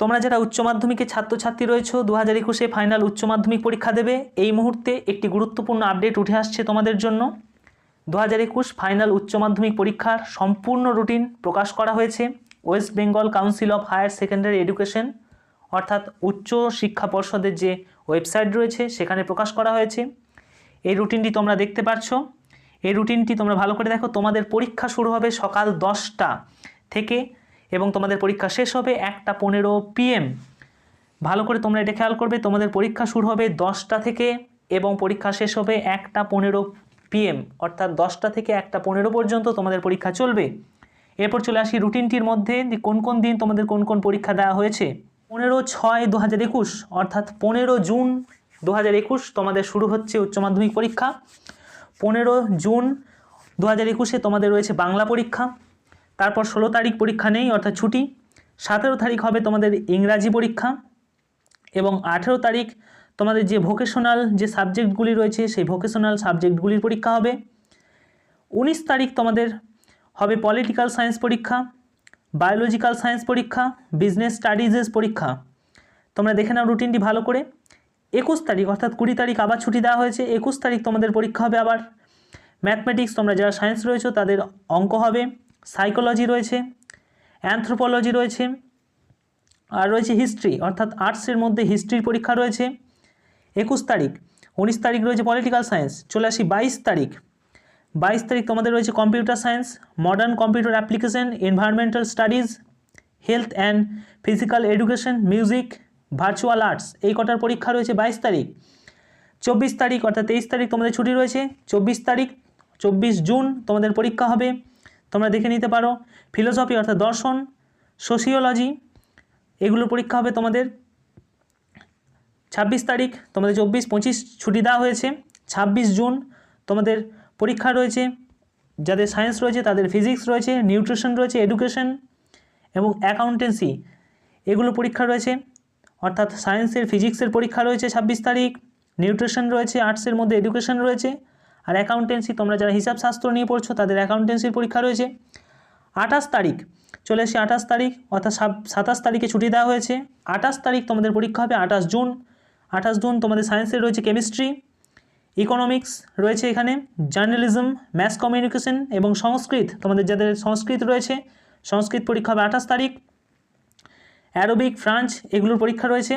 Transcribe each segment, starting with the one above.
তোমরা যারা উচ্চ মাধ্যমিকে ছাত্রছাত্রী রয়েছো দু হাজার একুশে ফাইনাল উচ্চ মাধ্যমিক পরীক্ষা দেবে, এই মুহূর্তে একটি গুরুত্বপূর্ণ আপডেট উঠে আসছে তোমাদের জন্য। দু হাজার একুশ ফাইনাল উচ্চ মাধ্যমিক পরীক্ষার সম্পূর্ণ রুটিন প্রকাশ করা হয়েছে, West Bengal council of higher secondary education, অর্থাৎ উচ্চ শিক্ষা পর্ষদের যে ওয়েবসাইট রয়েছে, সেখানে প্রকাশ করা হয়েছে। এই রুটিনটি তোমরা দেখতে পাচ্ছ এই রুটিনটি তোমরা ভালো করে দেখো, তোমাদের পরীক্ষা শুরু হবে সকাল দশটা থেকে এবং তোমাদের পরীক্ষা শেষ হবে একটা পনেরো পিএম ভালো করে তোমরা এটা খেয়াল করবে, তোমাদের পরীক্ষা শুরু হবে দশটা থেকে এবং পরীক্ষা শেষ হবে একটা পনেরো পিএম অর্থাৎ দশটা থেকে একটা পনেরো পর্যন্ত তোমাদের পরীক্ষা চলবে। এরপর চলে আসি রুটিনটির মধ্যে কোন কোন দিন তোমাদের কোন কোন পরীক্ষা দেওয়া হয়েছে। পনেরো ছয় দু হাজার একুশ, অর্থাৎ পনেরো জুন দু হাজার একুশ তোমাদের শুরু হচ্ছে উচ্চ মাধ্যমিক পরীক্ষা। পনেরো জুন দু হাজার একুশে তোমাদের রয়েছে বাংলা পরীক্ষা। তারপর ষোলো তারিখ পরীক্ষা নেই, অর্থাৎ ছুটি। সতেরো তারিখ হবে তোমাদের ইংরাজি পরীক্ষা এবং আঠেরো তারিখ তোমাদের যে ভোকেশনাল যে সাবজেক্টগুলি রয়েছে, সেই ভোকেশনাল সাবজেক্টগুলির পরীক্ষা হবে। উনিশ তারিখ তোমাদের হবে পলিটিক্যাল সায়েন্স পরীক্ষা বায়োলজিক্যাল সায়েন্স পরীক্ষা বিজনেস স্টাডিজেস পরীক্ষা। তোমরা দেখে নাও রুটিনটি ভালো করে। একুশ তারিখ, অর্থাৎ কুড়ি তারিখ আবার ছুটি দেওয়া হয়েছে। একুশ তারিখ তোমাদের পরীক্ষা হবে আবার। ম্যাথমেটিক্স তোমরা যারা সায়েন্স রয়েছে, তাদের অঙ্ক হবে। সাইকোলজি রয়েছে অ্যানথ্রোপোলজি রয়েছে, আর রয়েছে হিস্ট্রি অর্থাৎ আর্টসের মধ্যে হিস্ট্রির পরীক্ষা রয়েছে। একুশ তারিখ, উনিশ তারিখ রয়েছে পলিটিক্যাল সায়েন্স চলে আসি বাইশ তারিখ। বাইশ তারিখ তোমাদের রয়েছে computer science modern computer application environmental studies health and physical education music virtual arts এই কটার পরীক্ষা রয়েছে বাইশ তারিখ। চব্বিশ তারিখ, অর্থাৎ তেইশ তারিখ তোমাদের ছুটি রয়েছে। চব্বিশ তারিখ, চব্বিশ জুন তোমাদের পরীক্ষা হবে। তোমরা দেখে নিতে পারো। ফিলোসফি অর্থাৎ দর্শন সোশিওলজি এগুলোর পরীক্ষা হবে তোমাদের। ছাব্বিশ তারিখ, তোমাদের চব্বিশ, পঁচিশ ছুটি দেওয়া হয়েছে। ছাব্বিশ জুন তোমাদের পরীক্ষা রয়েছে। যাদের সায়েন্স রয়েছে, তাদের ফিজিক্স রয়েছে নিউট্রিশন রয়েছে এডুকেশন এবং অ্যাকাউন্টেন্সি এগুলো পরীক্ষা রয়েছে। অর্থাৎ সায়েন্সের ফিজিক্সের পরীক্ষা রয়েছে ছাব্বিশ তারিখ। নিউট্রিশন রয়েছে আর্টসের মধ্যে এডুকেশন রয়েছে। আর অ্যাকাউন্টেন্সি তোমরা যারা হিসাব শাস্ত্র নিয়ে পড়ছো, তাদের অ্যাকাউন্টেন্সির পরীক্ষা রয়েছে। আঠাশ তারিখ, চলে এসে আঠাশ তারিখ, অর্থাৎ সাতাশ তারিখে ছুটি দেওয়া হয়েছে। আঠাশ তারিখ তোমাদের পরীক্ষা হবে আঠাশ জুন। আঠাশ জুন তোমাদের সায়েন্সের রয়েছে কেমিস্ট্রি ইকোনমিক্স রয়েছে এখানে জার্নালিজম ম্যাস কমিউনিকেশন এবং সংস্কৃত। তোমাদের যাদের সংস্কৃত রয়েছে, সংস্কৃত পরীক্ষা হবে আঠাশ তারিখ। অ্যারোবিক ফ্রান্স এগুলোর পরীক্ষা রয়েছে।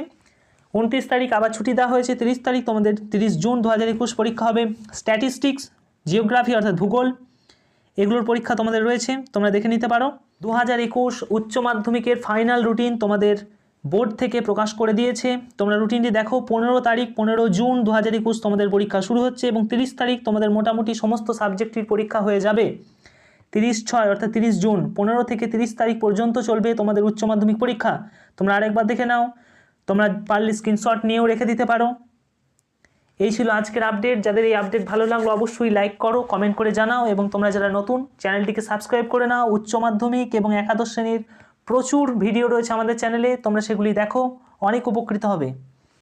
উনত্রিশ তারিখ আবার ছুটি দেওয়া হয়েছে, তিরিশ তারিখ তোমাদের তিরিশ জুন দু হাজার একুশ পরীক্ষা হবে। স্ট্যাটিস্টিক্স জিওগ্রাফি অর্থাৎ ভূগোল, এগুলোর পরীক্ষা তোমাদের রয়েছে, তোমরা দেখে নিতে পারো। দু হাজার একুশ উচ্চ মাধ্যমিকের ফাইনাল রুটিন তোমাদের বোর্ড থেকে প্রকাশ করে দিয়েছে। তোমরা রুটিনটি দেখো, পনেরো তারিখ, পনেরো জুন দু হাজার একুশ তোমাদের পরীক্ষা শুরু হচ্ছে এবং তিরিশ তারিখ তোমাদের মোটামুটি সমস্ত সাবজেক্টের পরীক্ষা হয়ে যাবে। তিরিশ ছয় অর্থাৎ তিরিশ জুন, পনেরো থেকে তিরিশ তারিখ পর্যন্ত চলবে তোমাদের উচ্চ মাধ্যমিক পরীক্ষা। তোমরা আরেকবার দেখে নাও তোমরা পারলে স্ক্রিনশট নিয়েও রেখে দিতে পারো। এই ছিল আজকের আপডেট যাদের এই আপডেট ভালো লাগল, অবশ্যই লাইক করো কমেন্ট করে জানাও এবং তোমরা যারা নতুন, চ্যানেলটিকে সাবস্ক্রাইব করে নাও। উচ্চ মাধ্যমিক এবং একাদশ শ্রেণির প্রচুর ভিডিও রয়েছে আমাদের চ্যানেলে তোমরা সেগুলি দেখো, অনেক উপকৃত হবে।